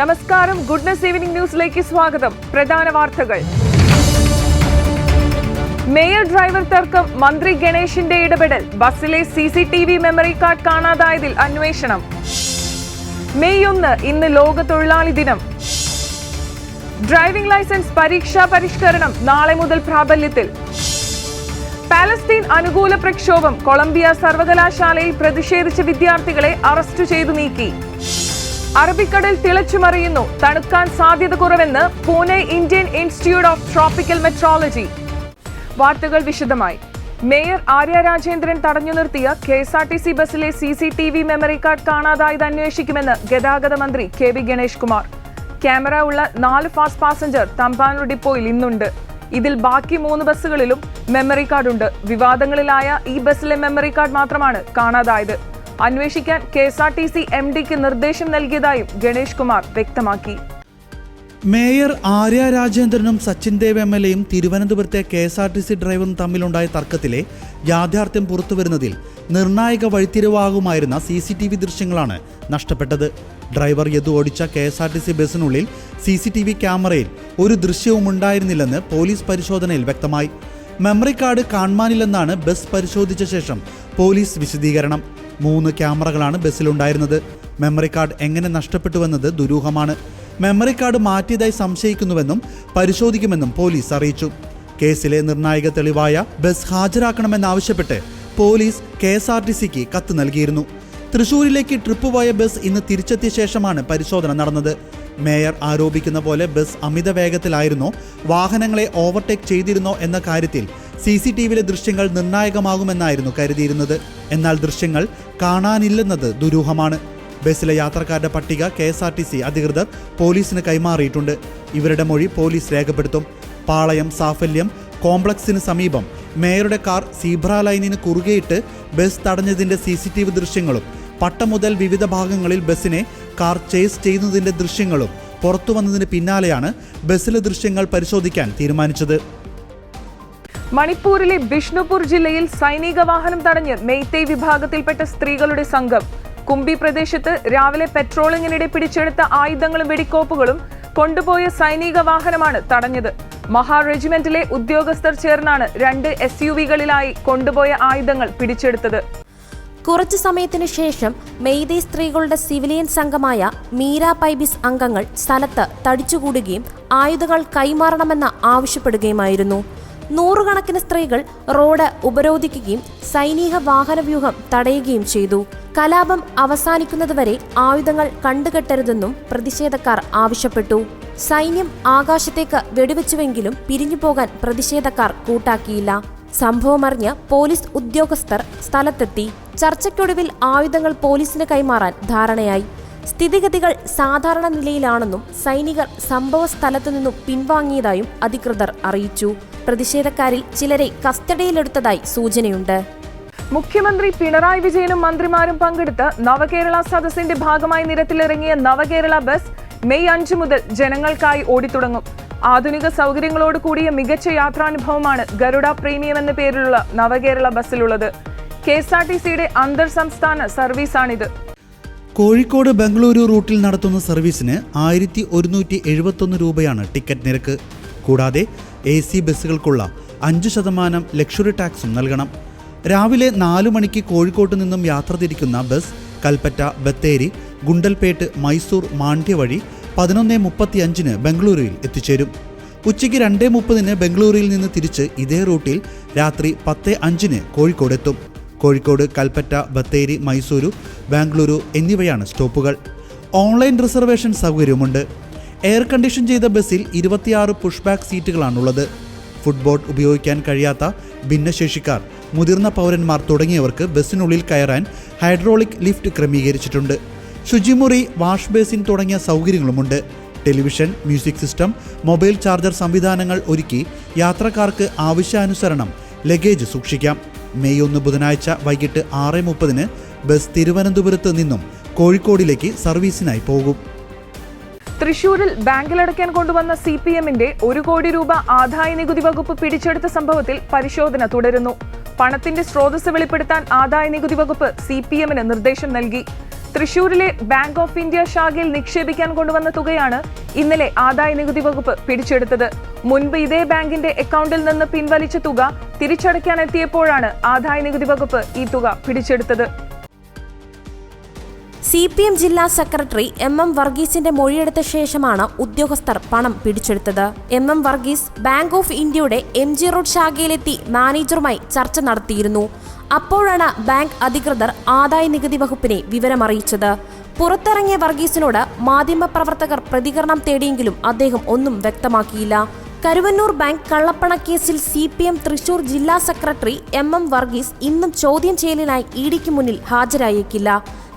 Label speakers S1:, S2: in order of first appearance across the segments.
S1: നമസ്കാരം. Goodness evening ന്യൂസിലേക്ക് സ്വാഗതം. പ്രധാന വാർത്തകൾ. മേയർ ഡ്രൈവർ തർക്കം മന്ത്രി ഗണേഷിന്റെ ഇടപെടൽ ബസ്സിലെ C C T V memory card കാണാതായതിൽ അന്വേഷണം. മെയ് ഒന്ന് ഇന്ന് ലോക തൊഴിലാളി ദിനം. ഡ്രൈവിംഗ് ലൈസൻസ് പരീക്ഷാ പരിഷ്കരണം നാളെ മുതൽ പ്രാബല്യത്തിൽ. പാലസ്തീൻ അനുകൂല പ്രക്ഷോഭം കൊളംബിയ സർവകലാശാലയിൽ പ്രതിഷേധിച്ച വിദ്യാർത്ഥികളെ അറസ്റ്റ് ചെയ്തു നീക്കി. അറബിക്കടൽ തിളച്ചുമറിയുന്നു. തണുക്കാൻ സാധ്യത കുറവെന്ന് Pune Indian Institute of Tropical meteorology. വാർത്തകൾ വിശദമായി. മേയർ ആര്യ രാജേന്ദ്രൻ തടഞ്ഞു നിർത്തിയ K S R T C ബസ്സിലെ C C T V memory card കാണാതായത് അന്വേഷിക്കുമെന്ന് ഗതാഗത മന്ത്രി K V Ganesh Kumar. Camera ഉള്ള നാല് ഫാസ്റ്റ് പാസഞ്ചർ തമ്പാനൂർ ഡിപ്പോയിൽ ഇന്നുണ്ട്. ഇതിൽ ബാക്കി മൂന്ന് ബസ്സുകളിലും മെമ്മറി കാർഡുണ്ട്. വിവാദങ്ങളിലായ ഈ ബസ്സിലെ മെമ്മറി കാർഡ് മാത്രമാണ് കാണാതായത്. അന്വേഷിക്കാൻ K S R T C M ഡിക്ക് നിർദ്ദേശം നൽകിയതായും ഗണേഷ് കുമാർ വ്യക്തമാക്കി.
S2: മേയർ ആര്യ രാജേന്ദ്രനും സച്ചിൻ ദേവ് എം എൽ എയും തിരുവനന്തപുരത്തെ K S R T C ഡ്രൈവറും തമ്മിലുണ്ടായ തർക്കത്തിലെ യാഥാർത്ഥ്യം പുറത്തുവരുന്നതിൽ നിർണായക വഴിത്തിരിവാകുമായിരുന്ന സി സി ടി വി ദൃശ്യങ്ങളാണ് നഷ്ടപ്പെട്ടത്. ഡ്രൈവർ യദു ഓടിച്ച K S R T C ബസ്സിനുള്ളിൽ C C T V ക്യാമറയിൽ ഒരു ദൃശ്യവും ഉണ്ടായിരുന്നില്ലെന്ന് പോലീസ് പരിശോധനയിൽ വ്യക്തമായി. മെമ്മറി കാർഡ് കാണാനില്ലെന്നാണ് ബസ് പരിശോധിച്ച ശേഷം പോലീസ് വിശദീകരണം. മൂന്ന് ക്യാമറകളാണ് ബസ്സിലുണ്ടായിരുന്നത്. മെമ്മറി കാർഡ് എങ്ങനെ നഷ്ടപ്പെട്ടുവെന്നത് ദുരൂഹമാണ്. മെമ്മറി കാർഡ് മാറ്റിയതായി സംശയിക്കുന്നുവെന്നും പരിശോധിക്കുമെന്നും പോലീസ് അറിയിച്ചു. കേസിലെ നിർണായക തെളിവായ bus ഹാജരാക്കണമെന്നാവശ്യപ്പെട്ട് police K S R T സിക്ക് കത്ത് നൽകിയിരുന്നു. തൃശൂരിലേക്ക് ട്രിപ്പ് പോയ ബസ് ഇന്ന് തിരിച്ചെത്തിയ ശേഷമാണ് പരിശോധന നടന്നത്. മേയർ ആരോപിക്കുന്ന പോലെ ബസ് അമിത വേഗത്തിലായിരുന്നോ? വാഹനങ്ങളെ ഓവർടേക്ക് ചെയ്തിരുന്നോ എന്ന കാര്യത്തിൽ സി സി ടി വിയിലെ ദൃശ്യങ്ങൾ നിർണായകമാകുമെന്നായിരുന്നു കരുതിയിരുന്നത്. എന്നാൽ ദൃശ്യങ്ങൾ കാണാനില്ലെന്നത് ദുരൂഹമാണ്. ബസ്സിലെ യാത്രക്കാരുടെ പട്ടിക K S R T C അധികൃതർ പോലീസിന് കൈമാറിയിട്ടുണ്ട്. ഇവരുടെ മൊഴി പോലീസ് രേഖപ്പെടുത്തും. പാളയം സാഫല്യം കോംപ്ലക്സിന് സമീപം മേയറുടെ കാർ സീബ്ര ലൈനിന് കുറുകെയിട്ട് ബസ് തടഞ്ഞതിന്റെ സി സി ടി വി ദൃശ്യങ്ങളും പട്ടം മുതൽ വിവിധ ഭാഗങ്ങളിൽ ബസ്സിനെ കാർ ചേസ് ചെയ്യുന്നതിന്റെ ദൃശ്യങ്ങളും പുറത്തു വന്നതിന് പിന്നാലെയാണ് ബസ്സിലെ ദൃശ്യങ്ങൾ പരിശോധിക്കാൻ തീരുമാനിച്ചത്.
S1: മണിപ്പൂരിലെ ബിഷ്ണുപൂർ ജില്ലയിൽ സൈനിക വാഹനം തടഞ്ഞ് മെയ്തേയ് വിഭാഗത്തിൽപ്പെട്ട സ്ത്രീകളുടെ സംഘം. കുംബി പ്രദേശത്ത് രാവിലെ പെട്രോളിങ്ങിനിടെ പിടിച്ചെടുത്ത ആയുധങ്ങളും വെടിക്കോപ്പുകളും കൊണ്ടുപോയ സൈനിക വാഹനമാണ് തടഞ്ഞത്. മഹാ റെജിമെന്റിലെ ഉദ്യോഗസ്ഥർ ചേർന്നാണ് രണ്ട് എസ് യു വികളിലായി കൊണ്ടുപോയ ആയുധങ്ങൾ പിടിച്ചെടുത്തത്.
S3: കുറച്ചു സമയത്തിനു ശേഷം മെയ്തേ സ്ത്രീകളുടെ സിവിലിയൻ സംഘമായ മീര പൈബിസ് അംഗങ്ങൾ സ്ഥലത്ത് തടിച്ചുകൂടുകയും ആയുധങ്ങൾ കൈമാറണമെന്ന് ആവശ്യപ്പെടുകയുമായിരുന്നു. നൂറുകണക്കിന് സ്ത്രീകൾ റോഡ് ഉപരോധിക്കുകയും സൈനിക വാഹനവ്യൂഹം തടയുകയും ചെയ്തു. കലാപം അവസാനിക്കുന്നതുവരെ ആയുധങ്ങൾ കണ്ടുകെട്ടരുതെന്നും പ്രതിഷേധക്കാർ ആവശ്യപ്പെട്ടു. സൈന്യം ആകാശത്തേക്ക് വെടിവെച്ചുവെങ്കിലും പിരിഞ്ഞുപോകാൻ പ്രതിഷേധക്കാർ കൂട്ടാക്കിയില്ല. സംഭവമറിഞ്ഞ് പോലീസ് ഉദ്യോഗസ്ഥർ സ്ഥലത്തെത്തി. ചർച്ചയ്ക്കൊടുവിൽ ആയുധങ്ങൾ പോലീസിന് കൈമാറാൻ ധാരണയായി. സ്ഥിതിഗതികൾ സാധാരണ നിലയിലാണെന്നും സൈനികർ സംഭവ സ്ഥലത്തു നിന്നും പിൻവാങ്ങിയതായും അധികൃതർ അറിയിച്ചു. പ്രതിഷേധക്കാരിൽ ചിലരെ കസ്റ്റഡിയിലെടുത്തതായി സൂചനയുണ്ട്.
S1: മുഖ്യമന്ത്രി പിണറായി വിജയനും മന്ത്രിമാരും പങ്കെടുത്ത് നവകേരള സദസ്സിന്റെ ഭാഗമായി നിരത്തിലിറങ്ങിയ നവകേരള ബസ് മെയ് അഞ്ച് മുതൽ ജനങ്ങൾക്കായി ഓടിത്തുടങ്ങും. ആധുനിക സൗകര്യങ്ങളോട് കൂടിയ മികച്ച യാത്രാനുഭവമാണ് ഗരുഡ പ്രീമിയം എന്ന പേരിലുള്ള നവകേരള ബസ്സിലുള്ളത്. കെ എസ് ആർ ടി സിയുടെ അന്തർ സംസ്ഥാന സർവീസാണിത്.
S2: കോഴിക്കോട് ബംഗളൂരു റൂട്ടിൽ നടത്തുന്ന സർവീസിന് ആയിരത്തി ഒരുന്നൂറ്റി എഴുപത്തൊന്ന് രൂപയാണ് ടിക്കറ്റ് നിരക്ക്. കൂടാതെ എ സി ബസ്സുകൾക്കുള്ള അഞ്ച് ശതമാനം ലക്ഷറി ടാക്സും നൽകണം. രാവിലെ നാലു മണിക്ക് കോഴിക്കോട്ട് നിന്നും യാത്ര തിരിക്കുന്ന ബസ് കൽപ്പറ്റ ബത്തേരി ഗുണ്ടൽപേട്ട് മൈസൂർ മാണ്ഡ്യ വഴി പതിനൊന്ന് മുപ്പത്തി അഞ്ചിന് ബംഗളൂരുവിൽ എത്തിച്ചേരും. ഉച്ചയ്ക്ക് രണ്ടേ മുപ്പതിന് ബംഗളൂരുവിൽ നിന്ന് തിരിച്ച് ഇതേ റൂട്ടിൽ രാത്രി പത്ത് അഞ്ചിന് കോഴിക്കോട് എത്തും കോഴിക്കോട് കൽപ്പറ്റ ബത്തേരി മൈസൂരു ബാംഗ്ലൂരു എന്നിവയാണ് സ്റ്റോപ്പുകൾ. ഓൺലൈൻ റിസർവേഷൻ സൗകര്യമുണ്ട് എയർ കണ്ടീഷൻ ചെയ്ത ബസ്സിൽ ഇരുപത്തിയാറ് പുഷ് ബാക്ക് സീറ്റുകളാണുള്ളത്. ഫുട്ബോട്ട് ഉപയോഗിക്കാൻ കഴിയാത്ത ഭിന്നശേഷിക്കാർ മുതിർന്ന പൗരന്മാർ തുടങ്ങിയവർക്ക് ബസ്സിനുള്ളിൽ കയറാൻ ഹൈഡ്രോളിക് ലിഫ്റ്റ് ക്രമീകരിച്ചിട്ടുണ്ട്. ശുചിമുറി വാഷ് ബേസിൻ തുടങ്ങിയ സൗകര്യങ്ങളുമുണ്ട്. Television music system mobile charger സംവിധാനങ്ങൾ ഒരുക്കി യാത്രക്കാർക്ക് ആവശ്യാനുസരണം ലഗേജ് സൂക്ഷിക്കാം. മെയ് ഒന്ന് ബുധനാഴ്ച വൈകിട്ട് ആറ് മുപ്പതിന് ബസ് തിരുവനന്തപുരത്ത് നിന്നും കോഴിക്കോടിലേക്ക് സർവീസിനായി പോകും.
S1: തൃശൂരിൽ ബാങ്കിലടയ്ക്കാൻ കൊണ്ടുവന്ന സി പി എമ്മിന്റെ ഒരു കോടി രൂപ ആദായ നികുതി വകുപ്പ് പിടിച്ചെടുത്ത സംഭവത്തിൽ പരിശോധന തുടരുന്നു. പണത്തിന്റെ സ്രോതസ് വെളിപ്പെടുത്താൻ ആദായ നികുതി വകുപ്പ് സി പി എമ്മിന് നിർദ്ദേശം നൽകി. തൃശൂരിലെ ബാങ്ക് ഓഫ് ഇന്ത്യ ശാഖയിൽ നിക്ഷേപിക്കാൻ കൊണ്ടുവന്ന തുകയാണ് ഇന്നലെ ആദായ നികുതി വകുപ്പ് പിടിച്ചെടുത്തത്. മുൻപ് ഇതേ ബാങ്കിന്റെ അക്കൗണ്ടിൽ നിന്ന് പിൻവലിച്ച തുക തിരിച്ചടയ്ക്കാൻ എത്തിയപ്പോഴാണ് ആദായ നികുതി വകുപ്പ് ഈ തുക പിടിച്ചെടുത്തത്.
S3: സി പി എം ജില്ലാ സെക്രട്ടറി എം എം വർഗീസിന്റെ മൊഴിയെടുത്ത ശേഷമാണ് ഉദ്യോഗസ്ഥർ പണം പിടിച്ചെടുത്തത്. M M Varghese bank of ഇന്ത്യയുടെ എം ജി റോഡ് ശാഖയിലെത്തി മാനേജറുമായി ചർച്ച നടത്തിയിരുന്നു. അപ്പോഴാണ് ബാങ്ക് അധികൃതർ ആദായ നികുതി വകുപ്പിനെ വിവരമറിയിച്ചത്. പുറത്തിറങ്ങിയ വർഗീസിനോട് മാധ്യമപ്രവർത്തകർ പ്രതികരണം തേടിയെങ്കിലും അദ്ദേഹം ഒന്നും വ്യക്തമാക്കിയില്ല. കരുവന്നൂർ ബാങ്ക് കള്ളപ്പണക്കേസിൽ സി പി എം തൃശൂർ ജില്ലാ സെക്രട്ടറി എം എം വർഗീസ് ഇന്നും ചോദ്യം ചെയ്യലിനായി ഇ ഡിക്ക് മുന്നിൽ ഹാജരായേക്കില്ല.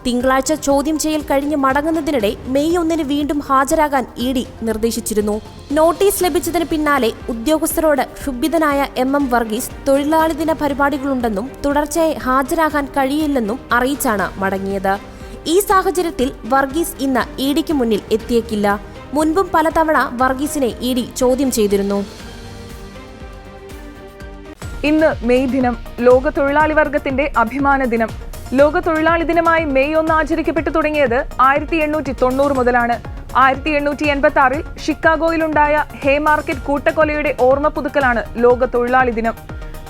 S3: തിങ്കളാഴ്ച ചോദ്യം ചെയ്യൽ കഴിഞ്ഞ് മടങ്ങുന്നതിനിടെ മെയ് ഒന്നിന് വീണ്ടും ഹാജരാകാൻ ഇ ഡി നിർദ്ദേശിച്ചിരുന്നു. നോട്ടീസ് ലഭിച്ചതിന് പിന്നാലെ ഉദ്യോഗസ്ഥരോട് ക്ഷുഭിതനായ എം എം വർഗീസ് തൊഴിലാളി ദിന പരിപാടികളുണ്ടെന്നും തുടർച്ചയായി ഹാജരാകാൻ കഴിയില്ലെന്നും അറിയിച്ചാണ് മടങ്ങിയത്. ഈ സാഹചര്യത്തിൽ വർഗീസ് ഇന്ന് ഇ ഡിക്ക് മുന്നിൽ എത്തിയേക്കില്ല. മുൻപും പലതവണ വർഗീസിനെ ഇ ഡി ചോദ്യം ചെയ്തിരുന്നു.
S1: ഇന്ന് മെയ് ദിനം ലോക തൊഴിലാളി വർഗത്തിന്റെ അഭിമാന ദിനം. ലോക തൊഴിലാളി ദിനമായി മെയ് ഒന്ന് ആചരിക്കപ്പെട്ടു തുടങ്ങിയത് ആയിരത്തി എണ്ണൂറ്റി തൊണ്ണൂറ് മുതലാണ്. ആയിരത്തി എണ്ണൂറ്റി എൺപത്തി ആറിൽ ഷിക്കാഗോയിലുണ്ടായ ഹേ മാർക്കറ്റ് കൂട്ടക്കൊലയുടെ ഓർമ്മ പുതുക്കലാണ് ലോക തൊഴിലാളി ദിനം.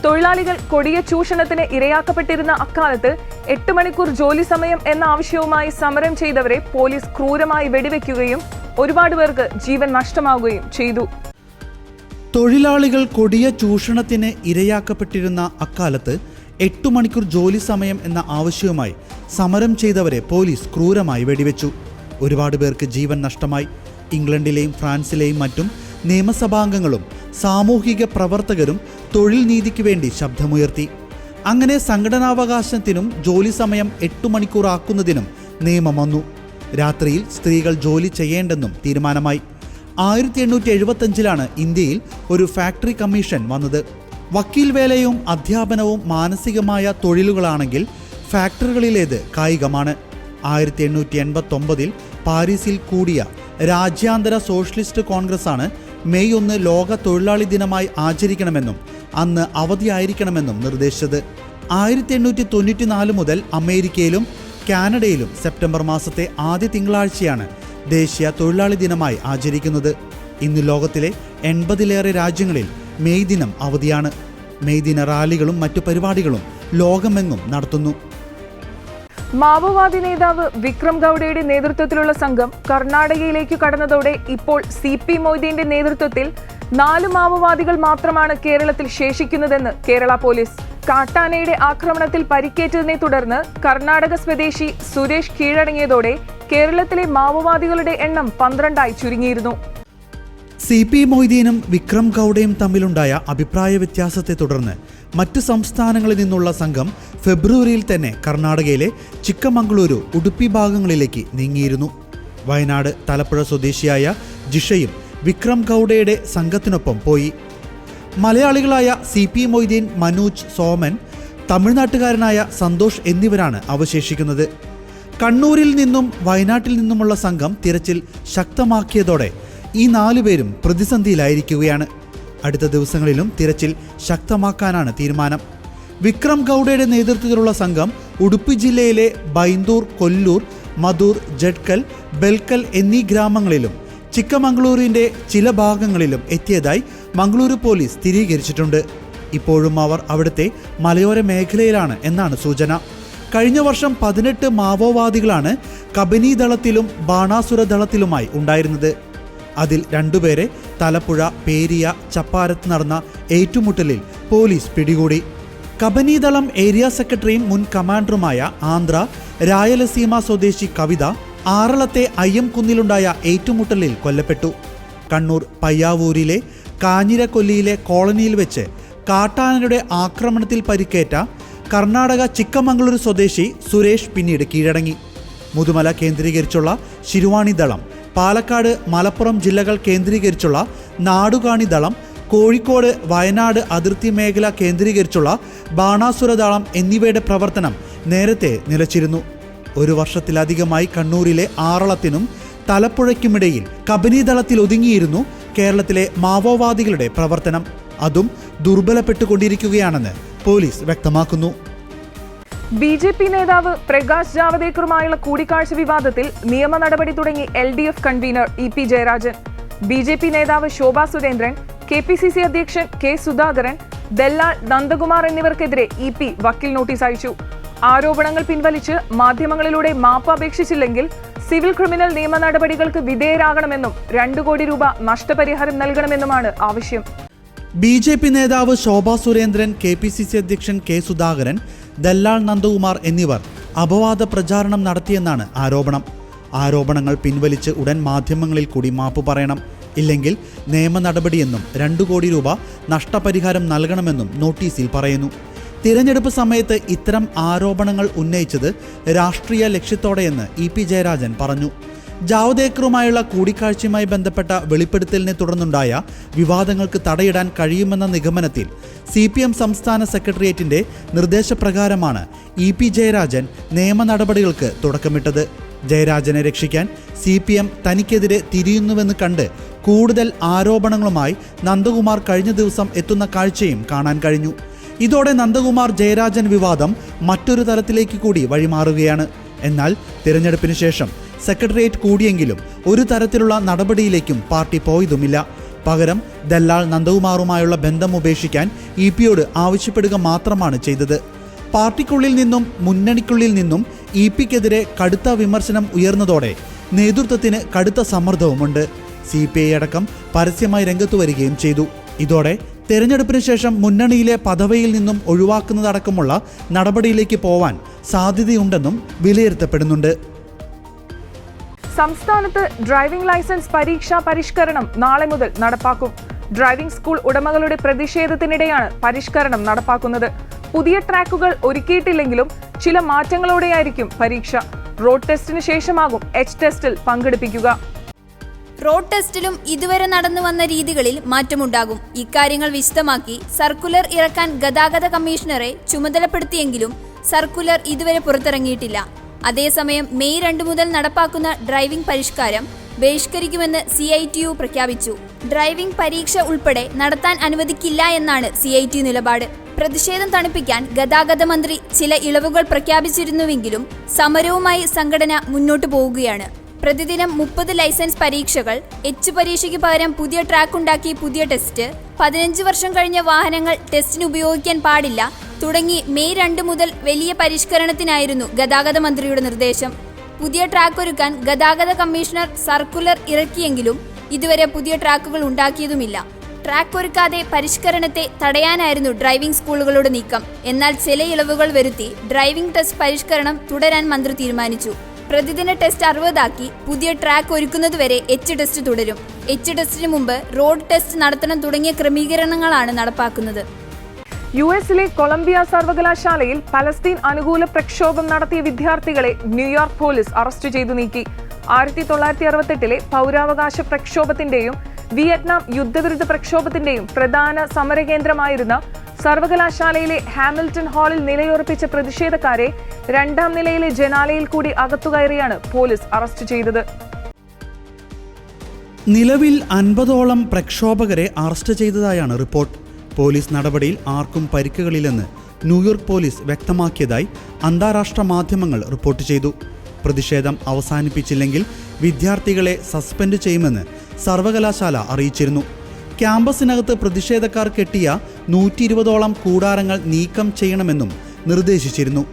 S1: തൊഴിലാളികൾ കൊടിയ ചൂഷണത്തിന് ഇരയാക്കപ്പെട്ടിരുന്ന അക്കാലത്ത് എട്ട് മണിക്കൂർ ജോലി സമയം എന്ന ആവശ്യവുമായി സമരം ചെയ്തവരെ പോലീസ് ക്രൂരമായി വെടിവെക്കുകയും ഒരുപാട് പേർക്ക് ജീവൻ നഷ്ടമാവുകയും ചെയ്തു.
S2: തൊഴിലാളികൾ കൊടിയ ചൂഷണത്തിന് ഇരയാക്കപ്പെട്ടിരുന്ന അക്കാലത്ത് എട്ടു മണിക്കൂർ ജോലി സമയം എന്ന ആവശ്യവുമായി സമരം ചെയ്തവരെ പോലീസ് ക്രൂരമായി വെടിവെച്ചു. ഒരുപാട് പേർക്ക് ജീവൻ നഷ്ടമായി. ഇംഗ്ലണ്ടിലെയും ഫ്രാൻസിലെയും മറ്റും നിയമസഭാംഗങ്ങളും സാമൂഹിക പ്രവർത്തകരും തൊഴിൽ നീതിക്ക് വേണ്ടി ശബ്ദമുയർത്തി. അങ്ങനെ സംഘടനാവകാശത്തിനും ജോലി സമയം എട്ടു മണിക്കൂർ ആക്കുന്നതിനും നിയമം വന്നു. രാത്രിയിൽ സ്ത്രീകൾ ജോലി ചെയ്യേണ്ടെന്നും തീരുമാനമായി. ആയിരത്തി എണ്ണൂറ്റി എഴുപത്തഞ്ചിലാണ് ഇന്ത്യയിൽ ഒരു ഫാക്ടറി കമ്മീഷൻ വന്നത്. വക്കീൽ വേലയും അധ്യാപനവും മാനസികമായ തൊഴിലുകളാണെങ്കിൽ ഫാക്ടറികളിലേത് കായികമാണ്. ആയിരത്തി എണ്ണൂറ്റി എൺപത്തൊമ്പതിൽ പാരീസിൽ കൂടിയ രാജ്യാന്തര സോഷ്യലിസ്റ്റ് കോൺഗ്രസ്സാണ് മെയ് ഒന്ന് ലോക തൊഴിലാളി ദിനമായി ആചരിക്കണമെന്നും അന്ന് അവധിയായിരിക്കണമെന്നും നിർദ്ദേശിച്ചത്. ആയിരത്തി എണ്ണൂറ്റി തൊണ്ണൂറ്റി നാല് മുതൽ അമേരിക്കയിലും കാനഡയിലും സെപ്റ്റംബർ മാസത്തെ ആദ്യ തിങ്കളാഴ്ചയാണ് ദേശീയ തൊഴിലാളി ദിനമായി ആചരിക്കുന്നത്. ഇന്ന് ലോകത്തിലെ എൺപതിലേറെ രാജ്യങ്ങളിൽ മെയ് ദിനം അവധിയാണ്. മെയ് ദിന റാലികളും മറ്റു പരിപാടികളും ലോകമെങ്ങും നടത്തുന്നു.
S1: മാവോവാദി നേതാവ് വിക്രം ഗൌഡയുടെ നേതൃത്വത്തിലുള്ള സംഘം കർണാടകയിലേക്ക് കടന്നതോടെ ഇപ്പോൾ സി പി മൊയ്തീന്റെ നേതൃത്വത്തിൽ നാല് മാവോവാദികൾ മാത്രമാണ് കേരളത്തിൽ ശേഷിക്കുന്നതെന്ന് കേരള പോലീസ്. കാട്ടാനയുടെ ആക്രമണത്തിൽ പരിക്കേറ്റതിനെ തുടർന്ന് കർണാടക സ്വദേശി സുരേഷ് കീഴടങ്ങിയതോടെ കേരളത്തിലെ മാവോവാദികളുടെ എണ്ണം പന്ത്രണ്ടായി ചുരുങ്ങിയിരുന്നു.
S2: സി പി മൊയ്തീനും വിക്രം ഗൌഡയും തമ്മിലുണ്ടായ അഭിപ്രായ വ്യത്യാസത്തെ തുടർന്ന് മറ്റു സംസ്ഥാനങ്ങളിൽ നിന്നുള്ള സംഘം ഫെബ്രുവരിയിൽ തന്നെ കർണാടകയിലെ ചിക്കമംഗളൂരു ഉടുപ്പി ഭാഗങ്ങളിലേക്ക് നീങ്ങിയിരുന്നു. വയനാട് തലപ്പുഴ സ്വദേശിയായ ജിഷയും വിക്രം ഗൌഡയുടെ സംഘത്തിനൊപ്പം പോയി. മലയാളികളായ സി പി മൊയ്തീൻ മനോജ് സോമൻ തമിഴ്നാട്ടുകാരനായ സന്തോഷ് എന്നിവരാണ് അവശേഷിക്കുന്നത്. കണ്ണൂരിൽ നിന്നും വയനാട്ടിൽ നിന്നുമുള്ള സംഘം തിരച്ചിൽ ശക്തമാക്കിയതോടെ ഈ നാലുപേരും പ്രതിസന്ധിയിലായിരിക്കുകയാണ്. അടുത്ത ദിവസങ്ങളിലും തിരച്ചിൽ ശക്തമാക്കാനാണ് തീരുമാനം. വിക്രം ഗൌഡയുടെ നേതൃത്വത്തിലുള്ള സംഘം ഉടുപ്പി ജില്ലയിലെ ബൈന്ദൂർ കൊല്ലൂർ മധൂർ ജഡ്കൽ ബെൽക്കൽ എന്നീ ഗ്രാമങ്ങളിലും ചിക്കമംഗളൂരിന്റെ ചില ഭാഗങ്ങളിലും എത്തിയതായി മംഗളൂരു പോലീസ് സ്ഥിരീകരിച്ചിട്ടുണ്ട്. ഇപ്പോഴും അവർ അവിടുത്തെ മലയോര മേഖലയിലാണ് എന്നാണ് സൂചന. കഴിഞ്ഞ വർഷം പതിനെട്ട് മാവോവാദികളാണ് കബനി ദളത്തിലും ബാണാസുര ദളത്തിലുമായി ഉണ്ടായിരുന്നത്. അതിൽ രണ്ടുപേരെ തലപ്പുഴ പേരിയ ചപ്പാരത്ത് നടന്ന ഏറ്റുമുട്ടലിൽ പോലീസ് പിടികൂടി. കബനി ദളം ഏരിയ സെക്രട്ടറിയും മുൻ കമാൻഡറുമായ ആന്ധ്ര രായലസീമ സ്വദേശി കവിത ആറളത്തെ അയ്യംകുന്നിലുണ്ടായ ഏറ്റുമുട്ടലിൽ കൊല്ലപ്പെട്ടു. കണ്ണൂർ പയ്യാവൂരിലെ കാഞ്ഞിരക്കൊല്ലിയിലെ കോളനിയിൽ വെച്ച് കാട്ടാനയുടെ ആക്രമണത്തിൽ പരിക്കേറ്റ കർണാടക ചിക്കമംഗളൂരു സ്വദേശി സുരേഷ് പിന്നീട് കീഴടങ്ങി. മുതുമല കേന്ദ്രീകരിച്ചുള്ള ശിരുവാണി ദളം പാലക്കാട് മലപ്പുറം ജില്ലകൾ കേന്ദ്രീകരിച്ചുള്ള നാടുകാണി ദളം കോഴിക്കോട് വയനാട് അതിർത്തി മേഖല കേന്ദ്രീകരിച്ചുള്ള ബാണാസുര ദളം എന്നിവയുടെ പ്രവർത്തനം നേരത്തെ നിലച്ചിരുന്നു. ഒരു വർഷത്തിലധികമായി കണ്ണൂരിലെ ആറളത്തിനും തലപ്പുഴയ്ക്കുമിടയിൽ കബനി ദളത്തിൽ ഒതുങ്ങിയിരുന്നു കേരളത്തിലെ മാവോവാദികളുടെ പ്രവർത്തനം. അതും ദുർബലപ്പെട്ടുകൊണ്ടിരിക്കുകയാണെന്ന് പോലീസ് വ്യക്തമാക്കുന്നു.
S1: ബി ജെ പി നേതാവ് പ്രകാശ് ജാവദേക്കറുമായുള്ള കൂടിക്കാഴ്ച വിവാദത്തിൽ നിയമ നടപടി തുടങ്ങി L D F convener E P Jayarajan. B J P നേതാവ് Shobha Surendran K P C C അധ്യക്ഷൻ കെ സുധാകരൻ ദല്ലാൽ നന്ദകുമാർ എന്നിവർക്കെതിരെ ഇ പി വക്കീൽ നോട്ടീസ് അയച്ചു. ആരോപണങ്ങൾ പിൻവലിച്ച് മാധ്യമങ്ങളിലൂടെ മാപ്പ് അപേക്ഷിച്ചില്ലെങ്കിൽ സിവിൽ ക്രിമിനൽ നിയമ നടപടികൾക്ക് വിധേയരാകണമെന്നും രണ്ടു കോടി രൂപ നഷ്ടപരിഹാരം നൽകണമെന്നുമാണ് ആവശ്യം.
S2: ബി ജെ പി നേതാവ് Shobha Surendran K P C C അധ്യക്ഷൻ കെ സുധാകരൻ ദല്ലാൾ നന്ദകുമാർ എന്നിവർ അപവാദ പ്രചാരണം നടത്തിയെന്നാണ് ആരോപണം. ആരോപണങ്ങൾ പിൻവലിച്ച് ഉടൻ മാധ്യമങ്ങളിൽ കൂടി മാപ്പ് പറയണം. ഇല്ലെങ്കിൽ നിയമ നടപടിയെന്നും രണ്ടു കോടി രൂപ നഷ്ടപരിഹാരം നൽകണമെന്നും നോട്ടീസിൽ പറയുന്നു. തിരഞ്ഞെടുപ്പ് സമയത്ത് ഇത്തരം ആരോപണങ്ങൾ ഉന്നയിച്ചത് രാഷ്ട്രീയ ലക്ഷ്യത്തോടെയെന്ന് ഇ പി ജയരാജൻ പറഞ്ഞു. ജാവദേക്കറുമായുള്ള കൂടിക്കാഴ്ചയുമായി ബന്ധപ്പെട്ട വെളിപ്പെടുത്തലിനെ തുടർന്നുണ്ടായ വിവാദങ്ങൾക്ക് തടയിടാൻ കഴിയുമെന്ന നിഗമനത്തിൽ സി പി എം സംസ്ഥാന സെക്രട്ടേറിയറ്റിന്റെ നിർദ്ദേശപ്രകാരമാണ് ഇ പി ജയരാജൻ നിയമ നടപടികൾക്ക് തുടക്കമിട്ടത്. ജയരാജനെ രക്ഷിക്കാൻ സി പി എം തനിക്കെതിരെ തിരിയുന്നുവെന്ന് കണ്ട് കൂടുതൽ ആരോപണങ്ങളുമായി നന്ദകുമാർ കഴിഞ്ഞ ദിവസം എത്തുന്ന കാഴ്ചയും കാണാൻ കഴിഞ്ഞു. ഇതോടെ നന്ദകുമാർ ജയരാജൻ വിവാദം മറ്റൊരു തലത്തിലേക്ക് കൂടി വഴിമാറുകയാണ്. എന്നാൽ തിരഞ്ഞെടുപ്പിന് ശേഷം സെക്രട്ടേറിയറ്റ് കൂടിയെങ്കിലും ഒരു തരത്തിലുള്ള നടപടിയിലേക്കും പാർട്ടി പോയതുമില്ല. പകരം ദല്ലാൽ നന്ദകുമാറുമായുള്ള ബന്ധം ഉപേക്ഷിക്കാൻ ഇ പിയോട് ആവശ്യപ്പെടുക മാത്രമാണ് ചെയ്തത്. പാർട്ടിക്കുള്ളിൽ നിന്നും മുന്നണിക്കുള്ളിൽ നിന്നും ഇ പിക്കെതിരെ കടുത്ത വിമർശനം ഉയർന്നതോടെ നേതൃത്വത്തിന് കടുത്ത സമ്മർദ്ദവുമുണ്ട്. സി പി ഐ അടക്കം പരസ്യമായി രംഗത്തു വരികയും ചെയ്തു. ഇതോടെ തെരഞ്ഞെടുപ്പിന് ശേഷം മുന്നണിയിലെ പദവിയിൽ നിന്നും ഒഴിവാക്കുന്നതടക്കമുള്ള നടപടിയിലേക്ക് പോവാൻ സാധ്യതയുണ്ടെന്നും വിലയിരുത്തപ്പെടുന്നുണ്ട്.
S1: സംസ്ഥാനത്ത് ഡ്രൈവിംഗ് ലൈസൻസ് പരീക്ഷാ പരിഷ്കരണം നാളെ മുതൽ നടപ്പാക്കും. ഡ്രൈവിംഗ് സ്കൂൾ ഉടമകളുടെ പ്രതിഷേധത്തിനിടെയാണ് പരിഷ്കരണം നടപ്പാക്കുന്നത്. പുതിയ ട്രാക്കുകൾ ഒരുക്കിയിട്ടില്ലെങ്കിലും ചില മാറ്റങ്ങളോടെയായിരിക്കും പരീക്ഷ. റോഡ് ടെസ്റ്റിന് ശേഷമാകും എച്ച് ടെസ്റ്റിൽ പങ്കെടുപ്പിക്കുക.
S4: റോഡ് ടെസ്റ്റിലും ഇതുവരെ നടന്നു വന്ന രീതികളിൽ മാറ്റമുണ്ടാകും. ഇക്കാര്യങ്ങൾ വിശദമാക്കി സർക്കുലർ ഇറക്കാൻ ഗതാഗത കമ്മീഷണറെ ചുമതലപ്പെടുത്തിയെങ്കിലും സർക്കുലർ ഇതുവരെ പുറത്തിറങ്ങിയിട്ടില്ല. അതേസമയം മെയ് രണ്ട് മുതൽ നടപ്പാക്കുന്ന ഡ്രൈവിംഗ് പരിഷ്കാരം ബഹിഷ്കരിക്കുമെന്ന് സി ഐ ടി യു പ്രഖ്യാപിച്ചു. ഡ്രൈവിംഗ് പരീക്ഷ ഉൾപ്പെടെ നടത്താൻ അനുവദിക്കില്ല എന്നാണ് സി ഐ ടി നിലപാട്. പ്രതിഷേധം തണുപ്പിക്കാൻ ഗതാഗത മന്ത്രി ചില ഇളവുകൾ പ്രഖ്യാപിച്ചിരുന്നുവെങ്കിലും സമരവുമായി സംഘടന മുന്നോട്ടു പോവുകയാണ്. പ്രതിദിനം മുപ്പത് ലൈസൻസ് പരീക്ഷകൾ എച്ച് പരീക്ഷയ്ക്ക് പകരം പുതിയ ട്രാക്ക് ഉണ്ടാക്കി പുതിയ ടെസ്റ്റ് പതിനഞ്ച് വർഷം കഴിഞ്ഞ വാഹനങ്ങൾ ടെസ്റ്റിന് ഉപയോഗിക്കാൻ പാടില്ല തുടങ്ങി മെയ് രണ്ട് മുതൽ വലിയ പരിഷ്കരണത്തിനായിരുന്നു ഗതാഗത മന്ത്രിയുടെ നിർദ്ദേശം. പുതിയ ട്രാക്ക് ഒരുക്കാൻ ഗതാഗത കമ്മീഷണർ സർക്കുലർ ഇറക്കിയെങ്കിലും ഇതുവരെ പുതിയ ട്രാക്കുകൾ ഉണ്ടാക്കിയതുമില്ല. ട്രാക്ക് ഒരുക്കാതെ പരിഷ്കരണത്തെ തടയാനായിരുന്നു ഡ്രൈവിംഗ് സ്കൂളുകളുടെ നീക്കം. എന്നാൽ ചില ഇളവുകൾ വരുത്തി ഡ്രൈവിംഗ് ടെസ്റ്റ് പരിഷ്കരണം തുടരാൻ മന്ത്രി തീരുമാനിച്ചു. പ്രതിദിന ടെസ്റ്റ് അറുപതാക്കി പുതിയ ട്രാക്ക് ഒരുക്കുന്നതുവരെ എച്ച് ടെസ്റ്റ് തുടരും. എച്ച് ടെസ്റ്റിന് മുമ്പ് റോഡ് ടെസ്റ്റ് നടത്തണം തുടങ്ങിയ ക്രമീകരണങ്ങളാണ് നടപ്പാക്കുന്നത്.
S1: യു എസിലെ കൊളംബിയ സർവകലാശാലയിൽ പലസ്തീൻ അനുകൂല പ്രക്ഷോഭം നടത്തിയ വിദ്യാർത്ഥികളെ ന്യൂയോർക്ക് പോലീസ് അറസ്റ്റ് ചെയ്തു നീക്കി. ആയിരത്തി തൊള്ളായിരത്തി അറുപത്തെട്ടിലെ പൗരാവകാശ പ്രക്ഷോഭത്തിന്റെയും വിയറ്റ്നാം യുദ്ധവിരുദ്ധ പ്രക്ഷോഭത്തിന്റെയും പ്രധാന സമരകേന്ദ്രമായിരുന്ന സർവകലാശാലയിലെ ഹാമിൽട്ടൺ ഹാളിൽ നിലയുറപ്പിച്ച പ്രതിഷേധക്കാരെ രണ്ടാം നിലയിലെ ജനാലയിൽ കൂടി അകത്തുകയറിയാണ് പോലീസ് അറസ്റ്റ് ചെയ്തത്.
S2: നിലവിൽ അൻപതോളം പ്രക്ഷോഭകരെ അറസ്റ്റ് ചെയ്തതായാണ് റിപ്പോർട്ട്. പോലീസ് നടപടിയിൽ ആർക്കും പരിക്കുകളില്ലെന്ന് ന്യൂയോർക്ക് പോലീസ് വ്യക്തമാക്കിയതായി അന്താരാഷ്ട്ര മാധ്യമങ്ങൾ റിപ്പോർട്ട് ചെയ്തു. പ്രതിഷേധം അവസാനിപ്പിച്ചില്ലെങ്കിൽ വിദ്യാർത്ഥികളെ സസ്പെൻഡ് ചെയ്യുമെന്ന് സർവകലാശാല അറിയിച്ചിരുന്നു. ക്യാമ്പസിനകത്ത് പ്രതിഷേധക്കാർ കെട്ടിയ നൂറ്റി ഇരുപതോളം കൂടാരങ്ങൾ നീക്കം ചെയ്യണമെന്നും നിർദ്ദേശിച്ചിരുന്നു.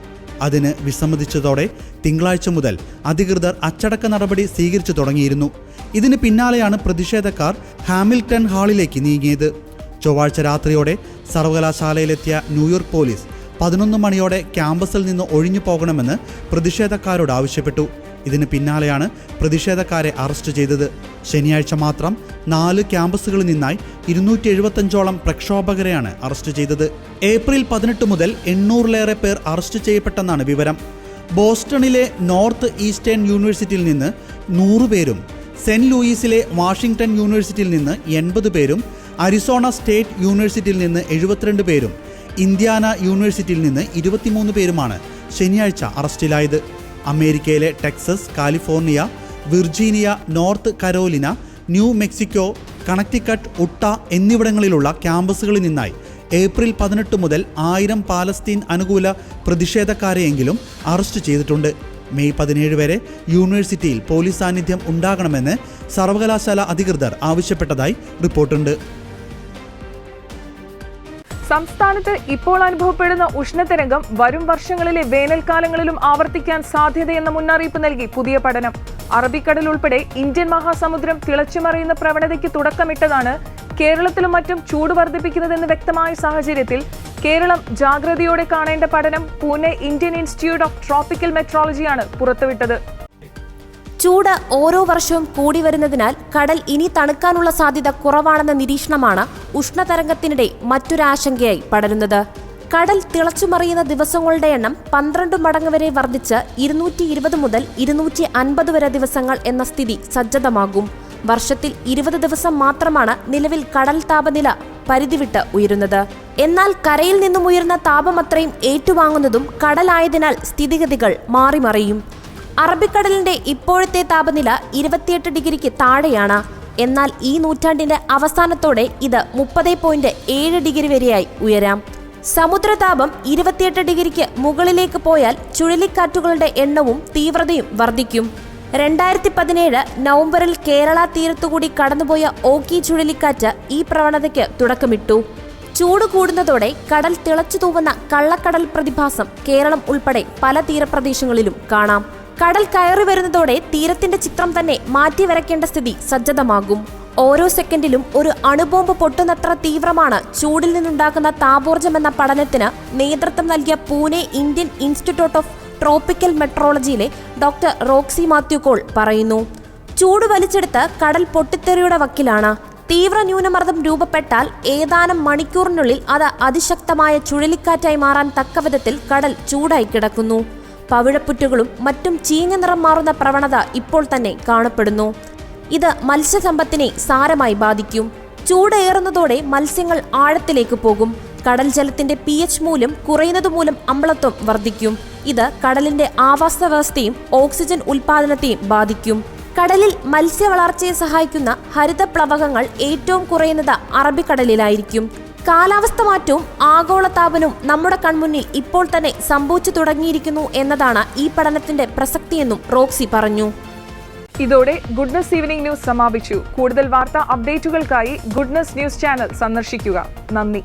S2: അതിന് വിസമ്മതിച്ചതോടെ തിങ്കളാഴ്ച മുതൽ അധികൃതർ അച്ചടക്ക നടപടി സ്വീകരിച്ചു തുടങ്ങിയിരുന്നു. ഇതിന് പിന്നാലെയാണ് പ്രതിഷേധക്കാർ ഹാമിൽട്ടൺ ഹാളിലേക്ക് നീങ്ങിയത്. ചൊവ്വാഴ്ച രാത്രിയോടെ സർവകലാശാലയിലെത്തിയ ന്യൂയോർക്ക് പോലീസ് പതിനൊന്ന് മണിയോടെ ക്യാമ്പസിൽ നിന്ന് ഒഴിഞ്ഞു പോകണമെന്ന് പ്രതിഷേധക്കാരോട് ആവശ്യപ്പെട്ടു. ഇതിന് പിന്നാലെയാണ് പ്രതിഷേധക്കാരെ അറസ്റ്റ് ചെയ്തത്. ശനിയാഴ്ച മാത്രം നാല് ക്യാമ്പസുകളിൽ നിന്നായി ഇരുന്നൂറ്റി എഴുപത്തഞ്ചോളം പ്രക്ഷോഭകരെയാണ് അറസ്റ്റ് ചെയ്തത്. ഏപ്രിൽ പതിനെട്ട് മുതൽ എണ്ണൂറിലേറെ പേർ അറസ്റ്റ് ചെയ്യപ്പെട്ടെന്നാണ് വിവരം. ബോസ്റ്റണിലെ നോർത്ത് ഈസ്റ്റേൺ യൂണിവേഴ്സിറ്റിയിൽ നിന്ന് നൂറുപേരും സെന്റ് ലൂയിസിലെ വാഷിംഗ്ടൺ യൂണിവേഴ്സിറ്റിയിൽ നിന്ന് എൺപത് പേരും അരിസോണ സ്റ്റേറ്റ് യൂണിവേഴ്സിറ്റിയിൽ നിന്ന് എഴുപത്തിരണ്ട് പേരും ഇന്ത്യാന യൂണിവേഴ്സിറ്റിയിൽ നിന്ന് ഇരുപത്തിമൂന്ന് പേരുമാണ് ശനിയാഴ്ച അറസ്റ്റിലായത്. അമേരിക്കയിലെ Texas California Virginia North Carolina New Mexico Connecticut Utah എന്നിവിടങ്ങളിലുള്ള ക്യാമ്പസുകളിൽ നിന്നായി ഏപ്രിൽ പതിനെട്ട് മുതൽ ആയിരം പാലസ്തീൻ അനുകൂല പ്രതിഷേധക്കാരെയെങ്കിലും അറസ്റ്റ് ചെയ്തിട്ടുണ്ട്. മെയ് പതിനേഴ് വരെ യൂണിവേഴ്സിറ്റിയിൽ പോലീസ് സാന്നിധ്യം ഉണ്ടാകണമെന്ന് സർവകലാശാല അധികൃതർ ആവശ്യപ്പെട്ടതായി റിപ്പോർട്ടുണ്ട്.
S1: സംസ്ഥാനത്ത് ഇപ്പോൾ അനുഭവപ്പെടുന്ന ഉഷ്ണതരംഗം വരും വർഷങ്ങളിലെ വേനൽക്കാലങ്ങളിലും ആവർത്തിക്കാൻ സാധ്യതയെന്ന മുന്നറിയിപ്പ് നൽകി പുതിയ പഠനം. അറബിക്കടൽ ഉൾപ്പെടെ ഇന്ത്യൻ മഹാസമുദ്രം തിളച്ചുമറിയുന്ന പ്രവണതയ്ക്ക് തുടക്കമിട്ടതാണ് കേരളത്തിലും മറ്റും ചൂട് വർദ്ധിപ്പിക്കുന്നതെന്ന് വ്യക്തമായ സാഹചര്യത്തിൽ കേരളം ജാഗ്രതയോടെ കാണേണ്ട പഠനം Pune Indian Institute of Tropical മെട്രോളജിയാണ് പുറത്തുവിട്ടത്.
S3: ചൂട് ഓരോ വർഷവും കൂടി വരുന്നതിനാൽ കടൽ ഇനി തണുക്കാനുള്ള സാധ്യത കുറവാണെന്ന നിരീക്ഷണമാണ് ഉഷ്ണതരംഗത്തിനിടെ മറ്റൊരാശങ്കയായി പടരുന്നത്. കടൽ തിളച്ചുമറിയുന്ന ദിവസങ്ങളുടെ എണ്ണം പന്ത്രണ്ട് മടങ്ങ് വരെ വർദ്ധിച്ച് ഇരുന്നൂറ്റി ഇരുപത് മുതൽ ഇരുന്നൂറ്റി അൻപത് വരെ ദിവസങ്ങൾ എന്ന സ്ഥിതി സജ്ജതമാകും. വർഷത്തിൽ ഇരുപത് ദിവസം മാത്രമാണ് നിലവിൽ കടൽ താപനില പരിധിവിട്ട് ഉയരുന്നത്. എന്നാൽ കരയിൽ നിന്നും ഉയർന്ന താപമത്രയും ഏറ്റുവാങ്ങുന്നതും കടലായതിനാൽ സ്ഥിതിഗതികൾ മാറിമറിയും. അറബിക്കടലിന്റെ ഇപ്പോഴത്തെ താപനില ഇരുപത്തിയെട്ട് ഡിഗ്രിക്ക് താഴെയാണ്. എന്നാൽ ഈ നൂറ്റാണ്ടിന്റെ അവസാനത്തോടെ ഇത് മുപ്പത് പോയിന്റ് ഏഴ് ഡിഗ്രി വരെയായി ഉയരാം. സമുദ്രതാപം ഇരുപത്തിയെട്ട് ഡിഗ്രിക്ക് മുകളിലേക്ക് പോയാൽ ചുഴലിക്കാറ്റുകളുടെ എണ്ണവും തീവ്രതയും വർദ്ധിക്കും. രണ്ടായിരത്തി പതിനേഴ് നവംബറിൽ കേരള തീരത്തുകൂടി കടന്നുപോയ ഓക്കി ചുഴലിക്കാറ്റ് ഈ പ്രവണതയ്ക്ക് തുടക്കമിട്ടു. ചൂട് കൂടുന്നതോടെ കടൽ തിളച്ചു തൂവുന്ന കള്ളക്കടൽ പ്രതിഭാസം കേരളം ഉൾപ്പെടെ പല തീരപ്രദേശങ്ങളിലും കാണാം. കടൽ കയറി വരുന്നതോടെ തീരത്തിന്റെ ചിത്രം തന്നെ മാറ്റി വരയ്ക്കേണ്ട സ്ഥിതി സജ്ജതമാകും. ഓരോ സെക്കൻഡിലും ഒരു അണുബോംബ് പൊട്ടുന്നത്ര തീവ്രമാണ് ചൂടിൽ നിന്നുണ്ടാക്കുന്ന താപോർജമെന്ന പഠനത്തിന് നേതൃത്വം നൽകിയ Pune Indian Institute of Tropical മെട്രോളജിയിലെ doctor Roxy Mathew Koll പറയുന്നു. ചൂട് വലിച്ചെടുത്ത് കടൽ പൊട്ടിത്തെറിയുടെ വക്കിലാണ്. തീവ്ര ന്യൂനമർദ്ദം രൂപപ്പെട്ടാൽ ഏതാനും മണിക്കൂറിനുള്ളിൽ അത് അതിശക്തമായ ചുഴലിക്കാറ്റായി മാറാൻ തക്കവിധത്തിൽ കടൽ ചൂടായി കിടക്കുന്നു. പവിഴപ്പുറ്റുകളും മറ്റും ചീഞ്ഞ നിറം മാറുന്ന പ്രവണത ഇപ്പോൾ തന്നെ കാണപ്പെടുന്നു. ഇത് മത്സ്യസമ്പത്തിനെ സാരമായി ബാധിക്കും. ചൂടേറുന്നതോടെ മത്സ്യങ്ങൾ ആഴത്തിലേക്ക് പോകും. കടൽ ജലത്തിന്റെ പി എച്ച് മൂല്യം കുറയുന്നതുമൂലം അമ്ലത്വം വർദ്ധിക്കും. ഇത് കടലിന്റെ ആവാസ വ്യവസ്ഥയും ഓക്സിജൻ ഉൽപാദനത്തെയും ബാധിക്കും. കടലിൽ മത്സ്യ വളർച്ചയെ സഹായിക്കുന്ന ഹരിത പ്ലവകങ്ങൾ ഏറ്റവും കുറയുന്നത് അറബിക്കടലിലായിരിക്കും. കാലാവസ്ഥ മാറ്റവും ആഗോളതാപനവും നമ്മുടെ കൺമുന്നിൽ ഇപ്പോൾ തന്നെ സംഭവിച്ചു തുടങ്ങിയിരിക്കുന്നു എന്നതാണ് ഈ പഠനത്തിന്റെ പ്രസക്തിയെന്നും റോക്സി പറഞ്ഞു.
S1: ഇതോടെ ഗുഡ്നസ് ഈവനിംഗ് ന്യൂസ് സമാപിച്ചു. കൂടുതൽ വാർത്താ അപ്ഡേറ്റുകൾക്കായി ഗുഡ്നസ് ന്യൂസ് ചാനൽ സന്ദർശിക്കുക. നന്ദി.